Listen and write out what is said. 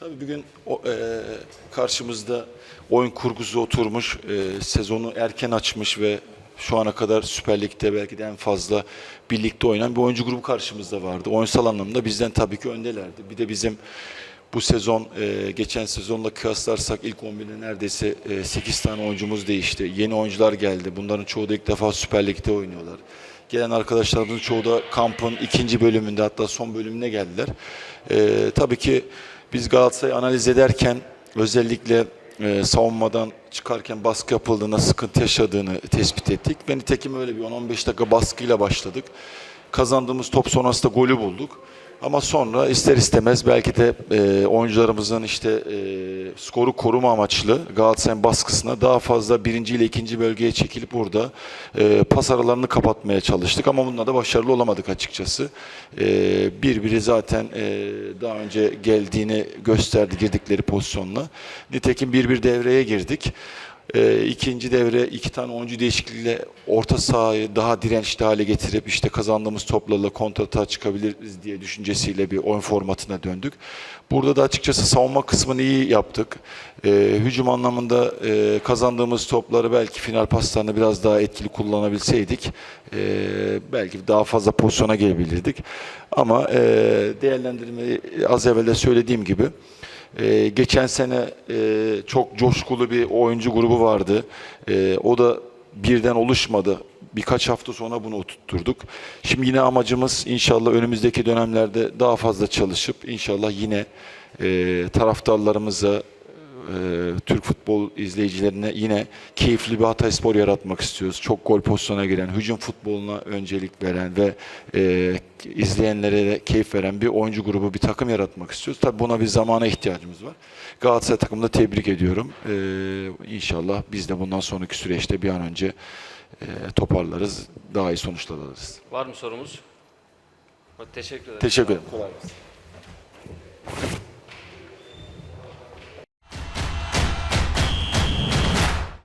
Tabii bugün e, karşımızda oyun kurgusu oturmuş, e, sezonu erken açmış ve şu ana kadar Süper Lig'de belki de en fazla birlikte oynayan bir oyuncu grubu karşımızda vardı. Oyunsal anlamda bizden tabii ki öndelerdi. Bir de bizim bu sezon e, geçen sezonla kıyaslarsak ilk 11'de neredeyse e, 8 tane oyuncumuz değişti. Yeni oyuncular geldi. Bunların çoğu da ilk defa Süper Lig'de oynuyorlar. Gelen arkadaşlarımızın çoğu da kampın ikinci bölümünde hatta son bölümüne geldiler. E, tabii ki biz Galatasaray'ı analiz ederken özellikle e, savunmadan çıkarken baskı yapıldığında sıkıntı yaşadığını tespit ettik. Ve nitekim öyle bir 10-15 dakika baskıyla başladık. Kazandığımız top sonrasında golü bulduk. Ama sonra ister istemez belki de e, oyuncularımızın işte e, skoru koruma amaçlı Galatasaray'ın baskısına daha fazla birinci ile ikinci bölgeye çekilip burada e, pas aralarını kapatmaya çalıştık. Ama bunda da başarılı olamadık açıkçası. E, bir biri zaten e, daha önce geldiğini gösterdi girdikleri pozisyonla. Nitekim bir bir devreye girdik. E, ikinci devre iki tane oyuncu değişikliğiyle orta sahayı daha dirençli hale getirip işte kazandığımız toplarla kontrata çıkabiliriz diye düşüncesiyle bir oyun formatına döndük. Burada da açıkçası savunma kısmını iyi yaptık. E, hücum anlamında e, kazandığımız topları belki final paslarını biraz daha etkili kullanabilseydik e, belki daha fazla pozisyona gelebilirdik. Ama e, değerlendirmeyi az evvel de söylediğim gibi ee, geçen sene e, çok coşkulu bir oyuncu grubu vardı. Ee, o da birden oluşmadı. Birkaç hafta sonra bunu oturtturduk. Şimdi yine amacımız inşallah önümüzdeki dönemlerde daha fazla çalışıp inşallah yine e, taraftarlarımıza e, Türk futbol izleyicilerine yine keyifli bir Hatay Spor yaratmak istiyoruz. Çok gol pozisyona giren, hücum futboluna öncelik veren ve e, izleyenlere de keyif veren bir oyuncu grubu, bir takım yaratmak istiyoruz. Tabii buna bir zamana ihtiyacımız var. Galatasaray takımını da tebrik ediyorum. E, inşallah biz de bundan sonraki süreçte bir an önce e, toparlarız, daha iyi sonuçlar alırız. Var mı sorumuz? Teşekkür ederim. Teşekkür ederim. Kolay gelsin.